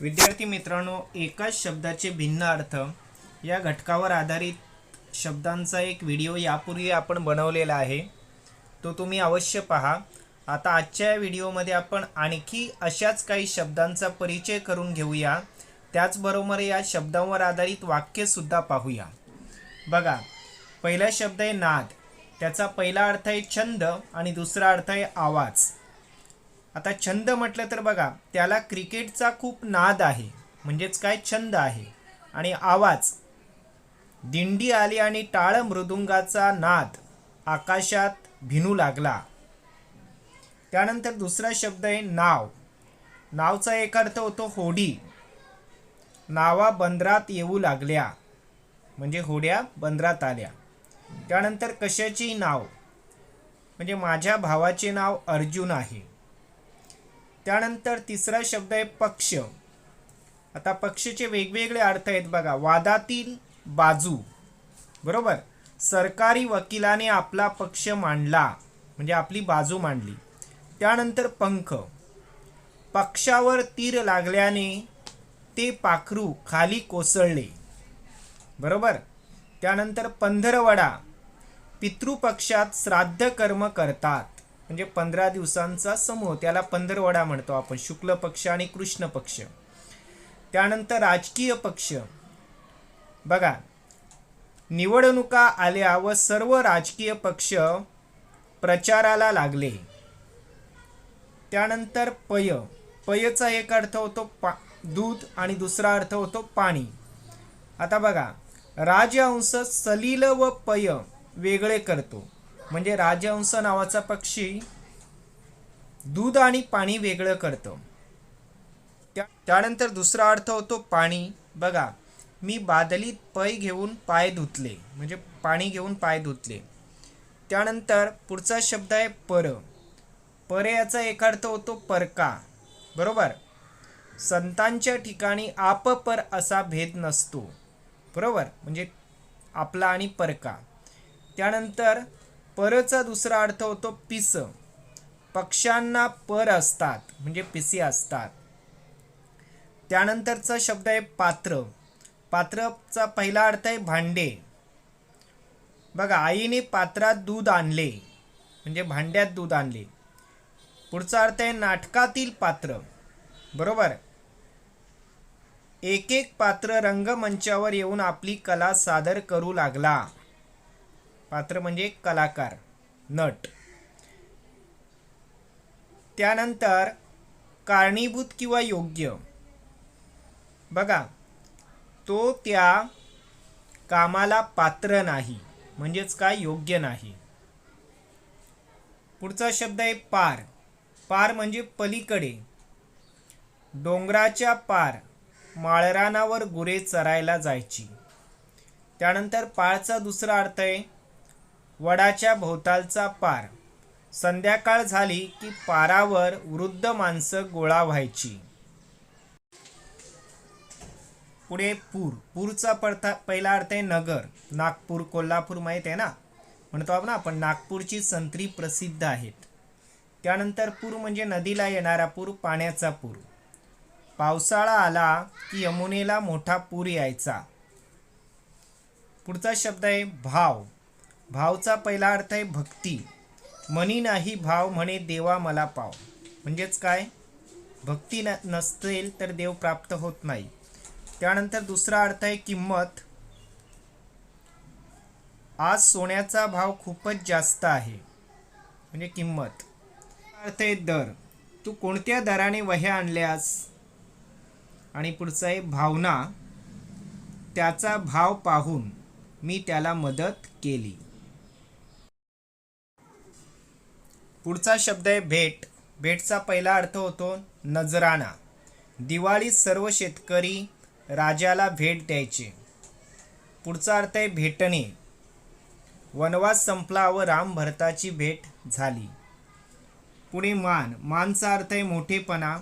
विद्यार्थी मित्रांनो एकाच शब्दाचे भिन्न अर्थ या घटकावर आधारित शब्दांचा एक व्हिडिओ यापूर्वी आपण बनवलेला आहे. तो तुम्ही अवश्य पहा. आता आजच्या या व्हिडिओमध्ये आपण आणखी अशाच काही शब्दांचा परिचय करून घेऊया. त्याचबरोबर या शब्दांवर आधारित वाक्यसुद्धा पाहूया. बघा पहिला शब्द आहे नाद. त्याचा पहिला अर्थ आहे छंद आणि दुसरा अर्थ आहे आवाज. आता छंद म्हटलं तर बघा त्याला क्रिकेटचा खूप नाद आहे. म्हणजेच काय? छंद आहे. आणि आवाज. दिंडी आली आणि टाळ मृदुंगाचा नाद आकाशात भिनू लागला. त्यानंतर दुसरा शब्द आहे नाव. नावचा एक अर्थ होतो होडी. नावा बंदरात येऊ लागल्या. म्हणजे होड्या बंदरात आल्या. त्यानंतर कशाची नाव. म्हणजे माझ्या भावाचे नाव अर्जुन आहे. त्यानंतर तिसरा शब्द आहे पक्ष. आता पक्षचे वेगवेगळे अर्थ आहेत बघा. वादातील बाजू. बरोबर? सरकारी वकिलाने आपला पक्ष मांडला. म्हणजे आपली बाजू मांडली. त्यानंतर पंख. पक्षावर तीर लागल्याने ते पाखरू खाली कोसळले. बरोबर? त्यानंतर पंधरवडा. पितृपक्षात श्राद्ध कर्म करतात. म्हणजे पंधरा दिवसांचा समूह त्याला पंधरवडा म्हणतो आपण शुक्ल पक्ष आणि कृष्ण पक्ष. त्यानंतर राजकीय पक्ष. बघा निवडणुका आल्या व सर्व राजकीय पक्ष प्रचाराला लागले. त्यानंतर पय. पयचा एक अर्थ होतो पा दूध आणि दुसरा अर्थ होतो पाणी. आता बघा राजहंस सलील व पय वेगळे करतो. म्हणजे राजहंस नावाचा पक्षी दूध आणि पाणी वेगळं करतो. त्या त्यानंतर दुसरा अर्थ होतो पाणी. बघा मी बादलीत पै घेऊन पाय धुतले. म्हणजे पाणी घेऊन पाय धुतले. त्यानंतर पुढचा शब्द आहे पर. पर याचा एक अर्थ होतो परका. बरोबर? संतांच्या ठिकाणी आप पर असा भेद नसतो. बरोबर? म्हणजे आपला आणि परका. त्यानंतर परचा दुसरा अर्थ होतो पिस. पक्ष्यांना पर असतात म्हणजे पिसी असतात. त्यानंतरचा शब्द आहे पात्र. पात्रचा पहिला अर्थ आहे भांडे. बघा आईने पात्रात दूध आणले म्हणजे भांड्यात दूध आणले. पुढचा अर्थ आहे नाटकातील पात्र. बरोबर? एक एक पात्र रंगमंचावर येऊन आपली कला सादर करू लागला. पात्र म्हणजे कलाकार नट. त्यानंतर कारणीभूत किंवा योग्य. बघा तो त्या कामाला पात्र नाही म्हणजेच काय? योग्य नाही. पुढचा शब्द आहे पार. पार म्हणजे पलीकडे. डोंगराच्या पार माळरानावर गुरे चरायला जायची. त्यानंतर पाळचा दुसरा अर्थ आहे वडाच्या भोवतालचा पार. संध्याकाळ झाली की पारावर वृद्ध माणसं गोळा व्हायची. पुढे पूर. पूरचा पडता पहिला अर्थ आहे नगर. नागपूर कोल्हापूर माहीत आहे ना? म्हणतो आपण आपण नागपूरची संत्री प्रसिद्ध आहेत. त्यानंतर पूर म्हणजे नदीला येणारा पूर पाण्याचा पूर. पावसाळा आला की यमुनेला मोठा पूर यायचा. पुढचा शब्द आहे भाव. भावचा पहिला अर्थ आहे भक्ती. मनी नाही भाव म्हणे देवा मला पाव. म्हणजेच काय? भक्ती न नसेल तर देव प्राप्त होत नाही. त्यानंतर दुसरा अर्थ आहे किंमत. आज सोन्याचा भाव खूपच जास्त आहे. म्हणजे किंमत. अर्थ आहे दर. तू कोणत्या दराने वह्या आणल्यास? आणि पुढचं आहे भावना. त्याचा भाव पाहून मी त्याला मदत केली. पुढचा शब्द आहे भेट. भेटचा पहिला अर्थ होतो नजराणा. दिवाळीत सर्व शेतकरी राजाला भेट द्यायचे. पुढचा अर्थ आहे भेटणे. वनवास संपला व राम भरताची भेट झाली. पुढे मान. मानचा अर्थ आहे मोठेपणा.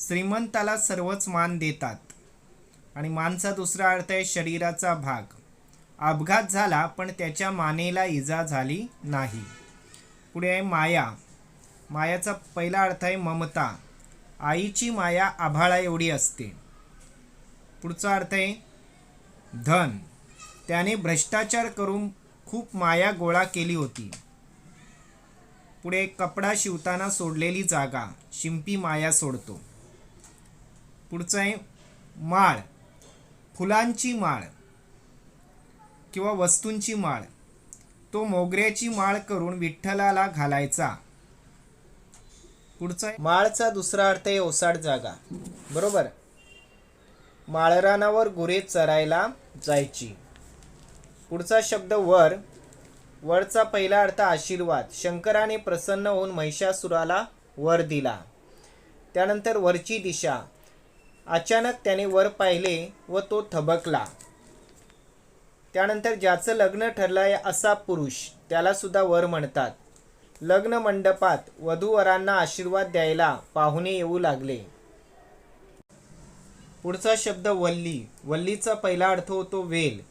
श्रीमंताला सर्वच मान देतात. आणि मानचा दुसरा अर्थ आहे शरीराचा भाग. अपघात झाला पण त्याच्या मानेला इजा झाली नाही. पुढे आहे माया. मायाचा पहिला अर्थ आहे ममता. आईची माया आभाळा एवढी असते. पुढचा अर्थ आहे धन. त्याने भ्रष्टाचार करून खूप माया गोळा केली होती. पुढे कपडा शिवताना सोडलेली जागा. शिंपी माया सोडतो. पुढचं आहे माळ. फुलांची माळ किंवा वस्तूंची माळ. तो मोगऱ्याची माळ करून विठ्ठलाला घालायचा. पुढचा माळचा दुसरा अर्थ आहे ओसाड जागा. बरोबर? माळरानावर गुरे चरायला जायची. पुढचा शब्द वर. वरचा पहिला अर्थ आशीर्वाद. शंकराने प्रसन्न होऊन महिषासुराला वर दिला. त्यानंतर वरची दिशा. अचानक त्याने वर पाहिले व तो थबकला. त्यानंतर ज्याचं लग्न ठरलं आहे असा पुरुष त्यालासुद्धा वर म्हणतात. लग्न मंडपात वधूवरांना आशीर्वाद द्यायला पाहुणे येऊ लागले. पुढचा शब्द वल्ली. वल्लीचा पहिला अर्थ होतो वेल.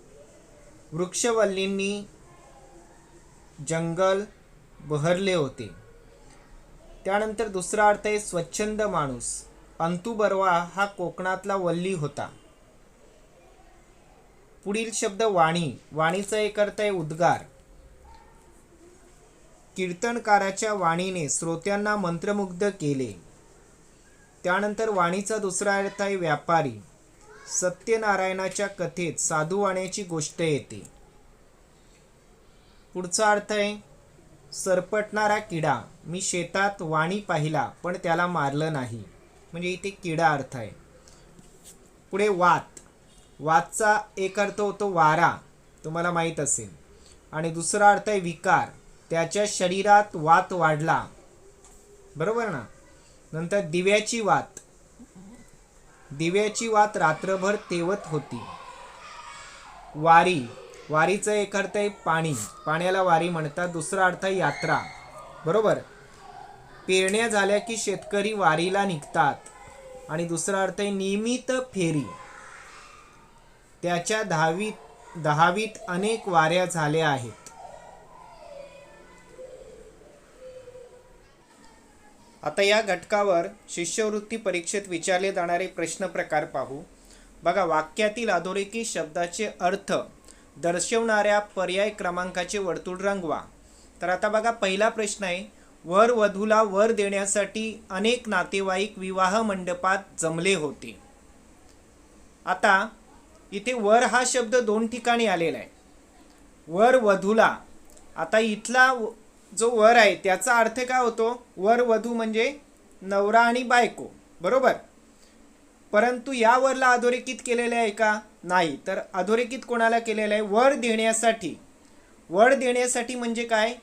वृक्षवल्लींनी जंगल बहरले होते. त्यानंतर दुसरा अर्थ आहे स्वच्छंद माणूस. अंतुबर्वा हा कोकणातला वल्ली होता. पुढील शब्द वाणी. वाणीचा एक अर्थ आहे उद्गार. कीर्तनकाराच्या वाणीने श्रोत्यांना मंत्रमुग्ध केले. त्यानंतर वाणीचा दुसरा अर्थ आहे व्यापारी. सत्यनारायणाच्या कथेत साधू वाण्याची गोष्ट येते. पुढचा अर्थ आहे सरपटणारा किडा. मी शेतात वाणी पाहिला पण त्याला मारलं नाही. म्हणजे इथे किडा अर्थ आहे. पुढे वात. वातचा एक अर्थ होतो वारा तुम्हाला माहीत असेल. आणि दुसरा अर्थ आहे विकार त्याच्या शरीरात वात वाढला. बरोबर ना? नंतर दिव्याची वात. दिव्याची वात रात्रभर तेवत होती. वारी वारीचं एक अर्थ आहे पाणी. पाण्याला वारी म्हणतात. दुसरा अर्थ आहे यात्रा. बरोबर? पेरण्या झाल्या की शेतकरी वारीला निघतात. आणि दुसरा अर्थ आहे नियमित फेरी. त्याच्या दहावीत दहावीत अनेक वाऱ्या झाल्या आहेत. आता या घटकावर शिष्यवृत्ती परीक्षेत विचारले जाणारे प्रश्न प्रकार पाहू. बघा वाक्यातील अधोरेखित शब्दाचे अर्थ दर्शवणाऱ्या पर्याय क्रमांकाचे वर्तुळ रंगवा. तर आता बघा पहिला प्रश्न आहे वर वधूला वर देण्यासाठी अनेक नातेवाईक विवाह मंडपात जमले होते. आता इथे वर हा शब्द दोन ठिकाणी आलेला आहे. वर वधूला. आता इथला जो वर आहे त्याचा अर्थ काय होतो? वर वधू म्हणजे नवरा आणि बायको. बरोबर? परंतु या वरला अधोरेखित केलेले आहे का? नाही. तर अधोरेखित कोणाला केलेलं आहे? वर देण्यासाठी. वर देण्यासाठी म्हणजे काय?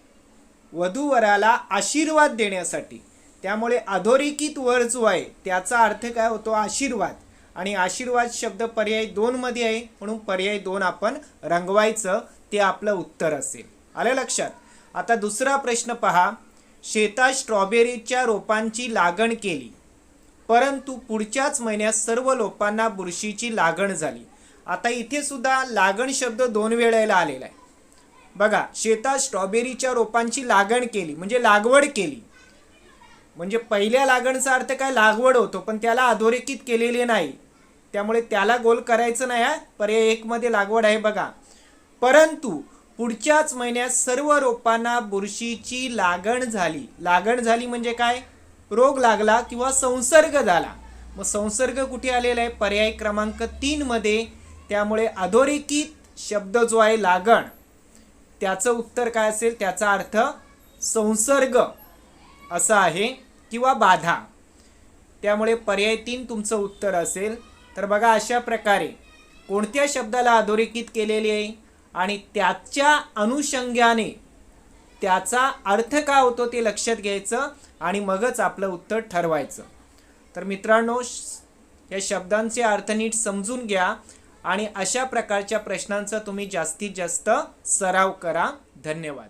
वधूवराला आशीर्वाद देण्यासाठी. त्यामुळे अधोरेखित वर जो आहे त्याचा अर्थ काय होतो? आशीर्वाद. आणि आशीर्वाद शब्द पर्याय दोनमध्ये आहे म्हणून पर्याय दोन आपण रंगवायचं ते आपलं उत्तर असेल. आलं लक्षात? आता दुसरा प्रश्न पहा. शेतात स्ट्रॉबेरीच्या रोपांची लागण केली. परंतु पुढच्याच महिन्यात सर्व लोकांना बुरशीची लागण झाली. आता इथे सुद्धा लागण शब्द दोन वेळेला आलेला आहे. बघा शेतात स्ट्रॉबेरीच्या रोपांची लागण केली म्हणजे लागवड केली. म्हणजे पहिल्या लागणचा अर्थ काय? लागवड होतो पण त्याला अधोरेखित केलेले नाही. त्यामुळे त्याला गोल करायचं नाही हा. पर्याय एकमध्ये लागवड आहे बघा. परंतु पुढच्याच महिन्यात सर्व रोपांना बुरशीची लागण झाली. लागण झाली म्हणजे काय? रोग लागला किंवा संसर्ग झाला. मग संसर्ग कुठे आलेला आहे? पर्याय क्रमांक तीनमध्ये त्यामुळे अधोरेखित शब्द जो आहे लागण. त्याचं उत्तर काय असेल? त्याचा अर्थ संसर्ग. असा आहे. किंवा बाधा. त्यामुळे पर्याय तीन तुमचं उत्तर असेल. तर बघा अशा प्रकारे कोणत्या शब्दाला अधोरेखित केलेली आहे आणि त्याच्या अनुषंगाने त्याचा अर्थ काय होतो ते लक्षात घ्यायचं आणि मगच आपलं उत्तर ठरवायचं. तर मित्रांनो श- या शब्दांचे अर्थ नीट समजून घ्या आणि अशा प्रकारच्या प्रश्नांचा तुम्ही जास्तीत जास्त सराव करा. धन्यवाद.